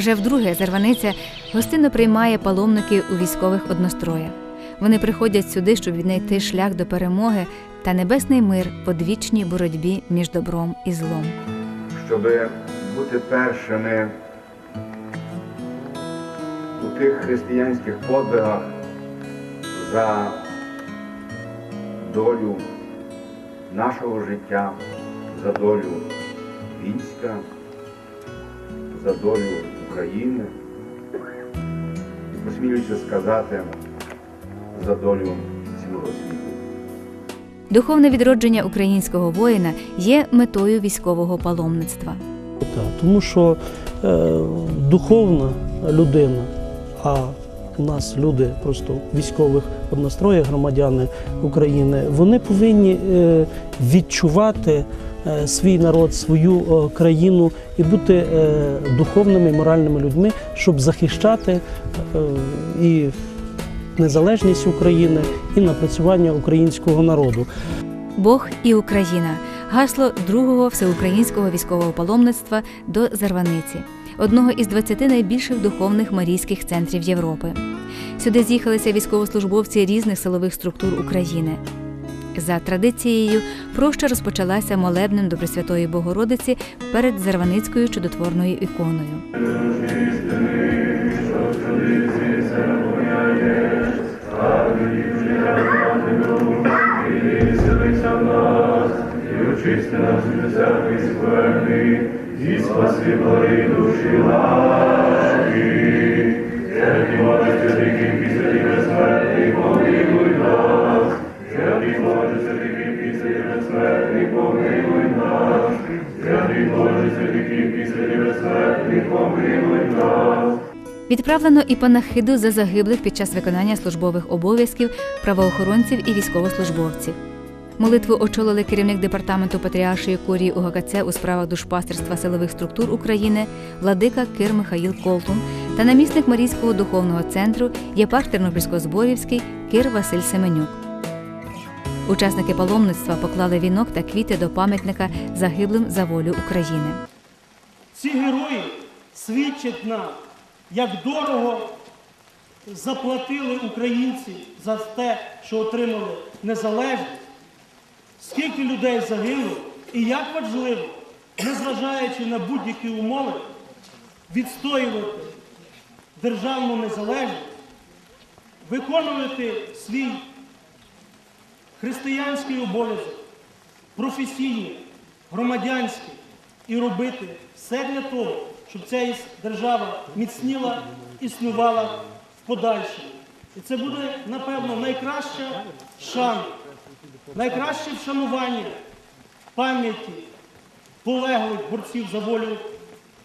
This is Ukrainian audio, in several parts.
Вже вдруге зарваниця гостинно приймає паломників у військових одностроях. Вони приходять сюди, щоб віднайти шлях до перемоги та небесний мир в одвічній боротьбі між добром і злом. щоб бути першими у тих християнських подвигах за долю нашого життя, за долю війська, за долю України. І посмілюся сказати за долю цілого світу. Духовне відродження українського воїна є метою військового паломництва. Так, тому що е, духовна людина, а у нас люди просто військових одностроях, громадяни України, вони повинні е, відчувати е, свій народ, свою е, країну і бути духовними і моральними людьми, щоб захищати і незалежність України, і напрацювання українського народу. Бог і Україна. Гасло другого всеукраїнського військового паломництва до Зарваниці, одного із 20 найбільших духовних марійських центрів Європи. Сюди з'їхалися військовослужбовці різних силових структур України. За традицією, проща розпочалася молебнем до Пресвятої Богородиці перед Зарваницькою чудотворною іконою. Очисти нас від всякої скверни, і спаси гори душі наші. Святий Боже, святий кріпкий, святий безсмертний, помилуй нас. Святий Боже, святий кріпкий, святий безсмертний, помилуй нас. Святий Боже, святий кріпкий, святий безсмертний, помилуй нас. Відправлено і панахиду за загиблих під час виконання службових обов'язків правоохоронців і військовослужбовців. Молитву очолили керівник департаменту Патріаршої курії УГКЦ у справах душпастерства силових структур України владика Кир Михаїл Колтун та намісник Марійського духовного центру єпарх Тернопільсько-Зборівський Кир Василь Семенюк. Учасники паломництва поклали вінок та квіти до пам'ятника загиблим за волю України. Ці герої свідчать нам, як дорого заплатили українці за те, що отримали незалежність, скільки людей загинуло, і як важливо, незважаючи на будь-які умови, відстоювати державну незалежність, виконувати свій християнський обов'язок, професійний, громадянський і робити все для того, щоб ця держава міцніла, існувала в подальшому. І це буде, напевно, найкраща шана, найкраще вшанування пам'яті полеглих борців за волю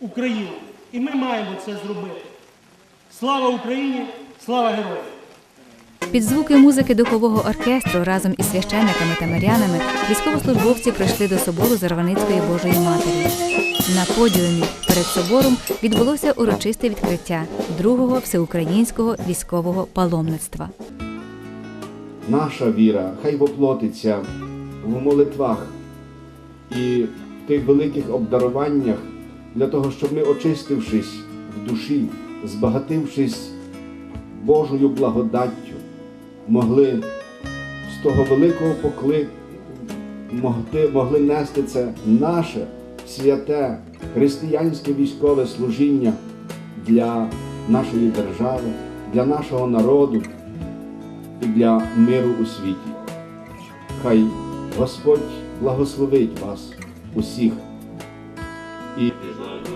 України. І ми маємо це зробити. Слава Україні! Слава героям! Під звуки музики духового оркестру разом із священниками та мирянами військовослужбовці прийшли до собору Зарваницької Божої Матері. На подіумі перед собором відбулося урочисте відкриття другого всеукраїнського військового паломництва. Наша віра хай воплотиться в молитвах і в тих великих обдаруваннях для того, щоб ми, очистившись в душі, збагатившись Божою благодаттю, могли з того великого поклику могти, могли нести це наше святе християнське військове служіння для нашої держави, для нашого народу і для миру у світі. Хай Господь благословить вас усіх. І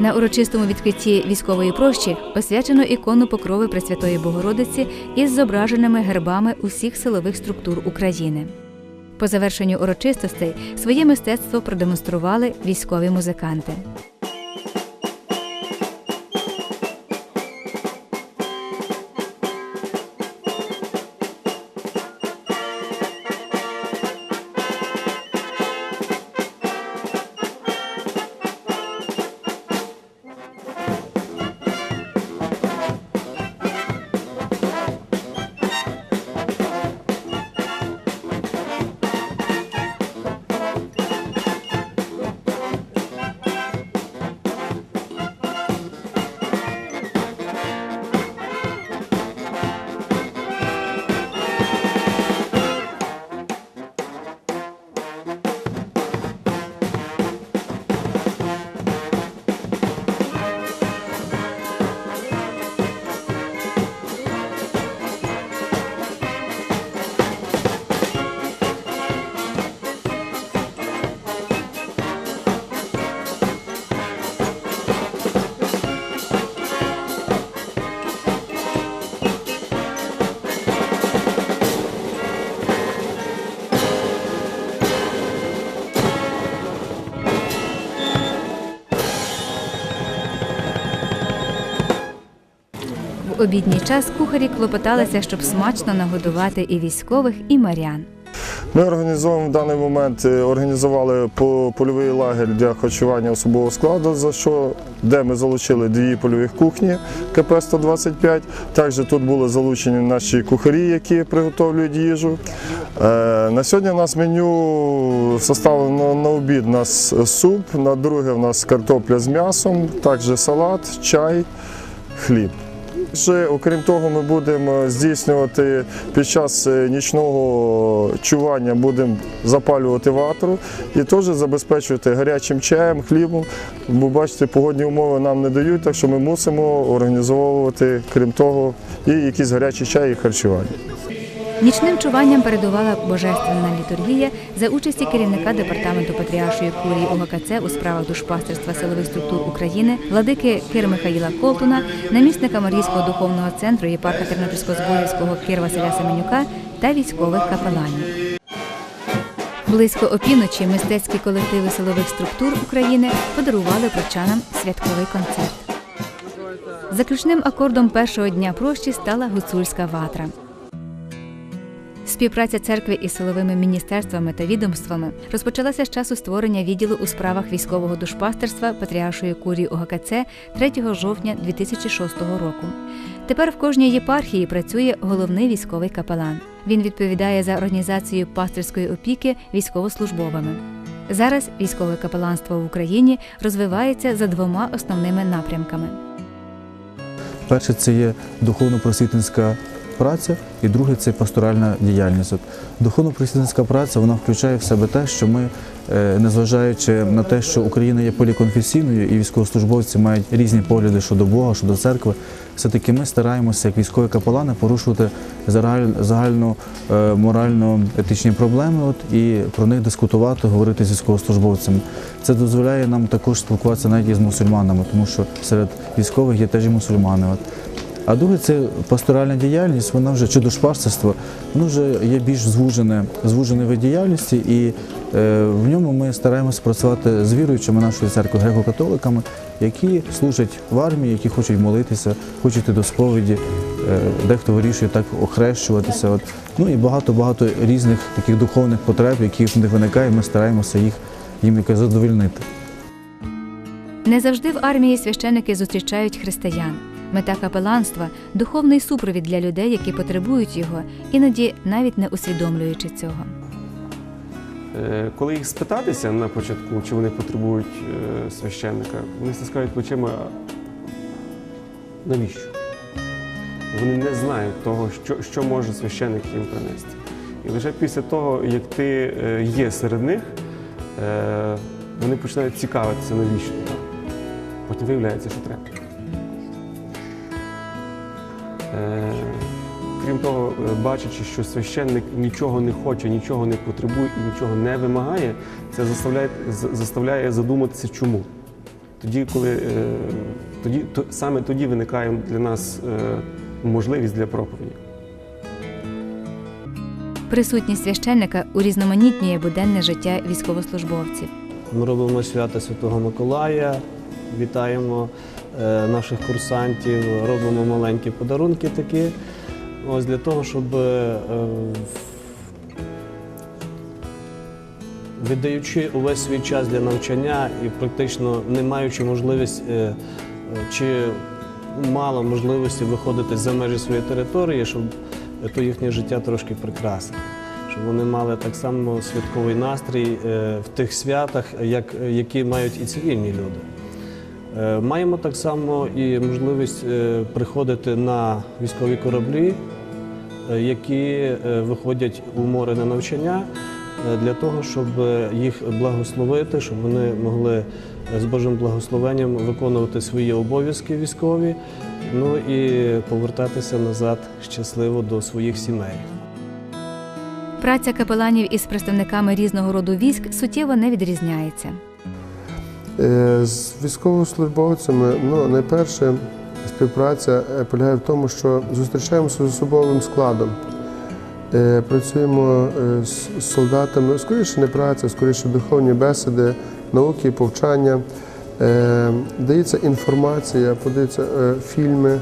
На урочистому відкритті військової прощі посвячено ікону покрови Пресвятої Богородиці із зображеними гербами усіх силових структур України. По завершенню урочистостей своє мистецтво продемонстрували військові музиканти. Обідній час кухарі клопоталися, щоб смачно нагодувати і військових, і марян. Ми організовуємо в даний момент, е, організували польовий лагерь для харчування особового складу, за що де ми залучили дві польові кухні КП-125. Також тут були залучені наші кухарі, які приготовлюють їжу. Е, На сьогодні у нас меню составлено на обід нас суп, на друге у нас картопля з м'ясом, також салат, чай, хліб. Ще, окрім того, ми будемо здійснювати під час е, нічного чування будемо запалювати ватру і теж забезпечувати гарячим чаєм, хлібом. Бо бачите, погодні умови нам не дають, так що ми мусимо організовувати, крім того, і якісь гарячі чаї і харчування. Нічним чуванням передувала божественна літургія за участі керівника департаменту Патріаршої курії УГКЦ у справах душпастерства силових структур України, владики Кир Михаїла Колтуна, намісника Марійського духовного центру єпарха Тернопільсько-Зборівського Кир Василя Семенюка та військових капеланів. Близько опівночі мистецькі колективи силових структур України подарували прочанам святковий концерт. Заключним акордом першого дня прощі стала гуцульська ватра. Співпраця церкви із силовими міністерствами та відомствами розпочалася з часу створення відділу у справах військового душпастерства Патріаршої курії УГКЦ 3 жовтня 2006 року. Тепер в кожній єпархії працює головний військовий капелан. Він відповідає за організацію пастирської опіки військовослужбовими. Зараз військове капеланство в Україні розвивається за двома основними напрямками. Перше це є духовно-просвітницька праця, і друге це пасторальна діяльність. От Духовно-просвітницька праця вона включає в себе те, що ми, е, незважаючи на те, що Україна є поліконфесійною і військовослужбовці мають різні погляди щодо Бога, щодо церкви, все-таки ми стараємося, як військові капелани, порушувати загаль- загально е, морально-етичні проблеми от, і про них дискутувати, говорити з військовослужбовцями. Це дозволяє нам також спілкуватися навіть із мусульманами, тому що серед військових є теж і мусульмани. От. А друге, це пасторальна діяльність, вона вже чи душпастерство, воно вже є більш звужене, звужений вид діяльності, і е, в ньому ми стараємося працювати з віруючими нашої церкви, греко-католиками, які служать в армії, які хочуть молитися, хочуть йти до сповіді. Е, дехто вирішує так охрещуватися. От. Ну і багато-багато різних таких духовних потреб, які в них виникають, ми стараємося їх їм якось задовольнити. Не завжди в армії священики зустрічають християн. Мета капеланства духовний супровід для людей, які потребують його, іноді навіть не усвідомлюючи цього. Е, Коли їх спитатися на початку, чи вони потребують е, священника, вони стискають плечима. Навіщо? Вони не знають того, що, що може священник їм принести. І лише після того, як ти е, є серед них, вони починають цікавитися, навіщо. Потім виявляється, що треба. Е, Крім того, е, бачачи, що священник нічого не хоче, нічого не потребує і нічого не вимагає, це заставляє, заставляє задуматися, чому. Тоді, коли е, тоді, то, саме тоді виникає для нас можливість для проповіді. Присутність священника урізноманітнює буденне життя військовослужбовців. Ми робимо свято Святого Миколая, вітаємо наших курсантів, робимо маленькі подарунки такі. Ось для того, щоб е, віддаючи увесь свій час для навчання і практично не маючи можливість е, е, чи мало можливості виходити за межі своєї території, щоб то їхнє життя трошки прикрасити. Щоб вони мали так само святковий настрій е, в тих святах, як, які мають і цивільні люди. Е, Маємо так само і можливість е, приходити на військові кораблі, е, які виходять у море на навчання для того, щоб їх благословити, щоб вони могли з Божим благословенням виконувати свої обов'язки військові, ну і повертатися назад щасливо до своїх сімей. Праця капеланів із представниками різного роду військ суттєво не відрізняється. Е, З військовослужбовцями, ну, найперше, співпраця е, полягає в тому, що зустрічаємося з особовим складом. Е, Працюємо з солдатами, скоріше не праця, скоріше духовні бесіди, науки, повчання. Дається інформація, подаються фільми,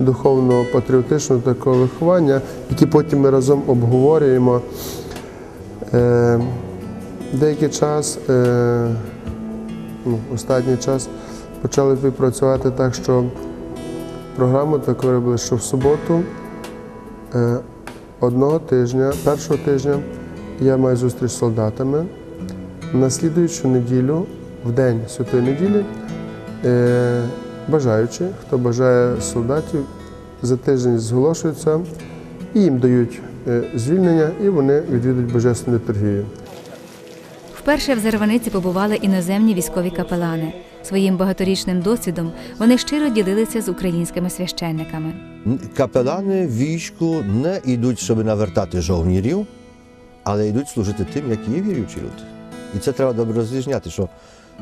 духовно-патріотичного такого виховання, які потім ми разом обговорюємо. Деякий час, ну, останній час, почали працювати так, що програму таку робили, що в суботу е, одного тижня, першого тижня я маю зустріч з солдатами. На слідуючу неділю, в день Святої неділі, е, бажаючи, хто бажає солдатів, за тиждень зголошуються і їм дають е, звільнення, і вони відвідують Божественну літургію. Вперше в Зарваниці побували іноземні військові капелани. Своїм багаторічним досвідом вони щиро ділилися з українськими священниками. Капелани війську не йдуть, щоб навертати жовнірів, але йдуть служити тим, які є віруючі люди. І це треба добре розрізняти, що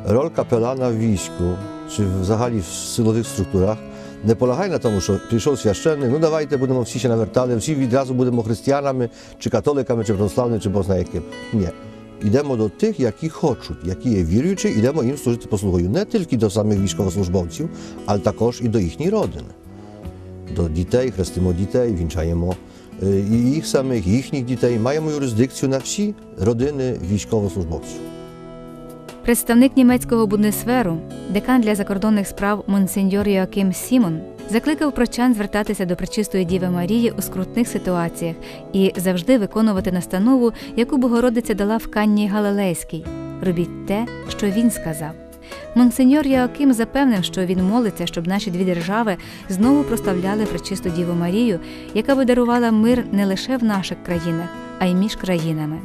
роль капелана в війську чи взагалі в силових структурах не полягає на тому, що прийшов священник, ну давайте будемо всі ще навертали, всі відразу будемо християнами, чи католиками, чи православними, чи Бог знає яким. Ні. Йдемо до тих, які хочуть, які є віруючі, йдемо їм служити послугою не тільки до самих військовослужбовців, але також і до їхньої родини до дітей, хрестимо дітей, вінчаємо е, і їх самих, і їхніх дітей. Маємо юрисдикцію на всі родини військовослужбовців. Представник німецького Бундесверу, декан для закордонних справ монсеньор Йоаким Сімон, закликав прочан звертатися до Пречистої Діви Марії у скрутних ситуаціях і завжди виконувати настанову, яку Богородиця дала в Канні Галилейській. Робіть те, що він сказав. Монсеньор Йоаким запевнив, що він молиться, щоб наші дві держави знову прославляли Пречисту Діву Марію, яка би дарувала мир не лише в наших країнах, а й між країнами.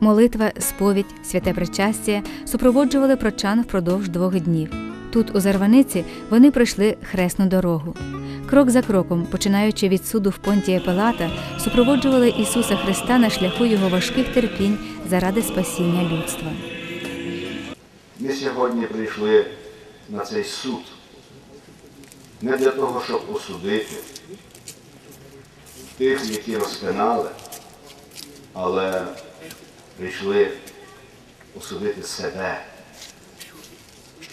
Молитва, сповідь, святе причастя супроводжували прочан впродовж двох днів. Тут, у Зарваниці, вони пройшли хресну дорогу. Крок за кроком, починаючи від суду в Понтія Пилата, супроводжували Ісуса Христа на шляху його важких терпінь заради спасіння людства. Ми сьогодні прийшли на цей суд не для того, щоб осудити тих, які розпинали, але прийшли осудити себе,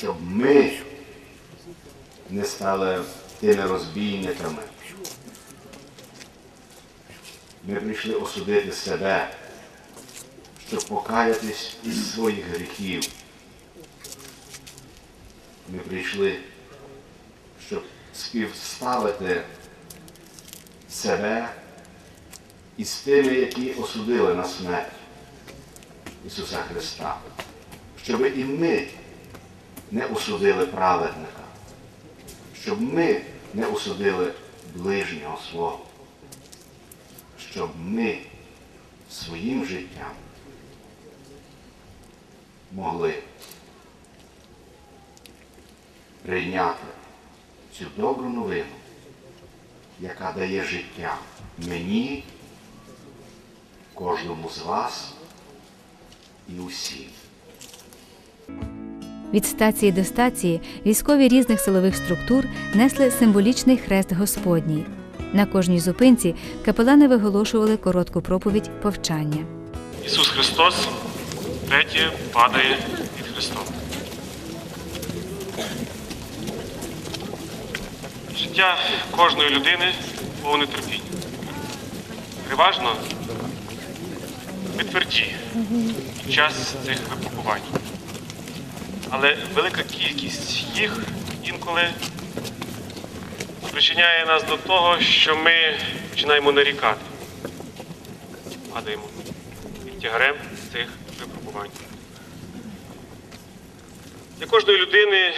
щоб ми не стали тими розбійниками. Ми прийшли осудити себе, щоб покаятись із своїх гріхів. Ми прийшли, щоб співставити себе із тими, які осудили на смерть Ісуса Христа, щоб і ми не осудили праведника, щоб ми не осудили ближнього свого, щоб ми своїм життям могли прийняти цю добру новину, яка дає життя мені, кожному з вас і усім. Від стації до стації військові різних силових структур несли символічний хрест Господній. На кожній зупинці капелани виголошували коротку проповідь повчання. Ісус Христос третє падає під Христом. Життя кожної людини повне терпіння. Переважно ми тверді під час цих випробувань. Але велика кількість їх інколи причиняє нас до того, що ми починаємо нарікати. Падаємо під тягарем цих випробувань. Для кожної людини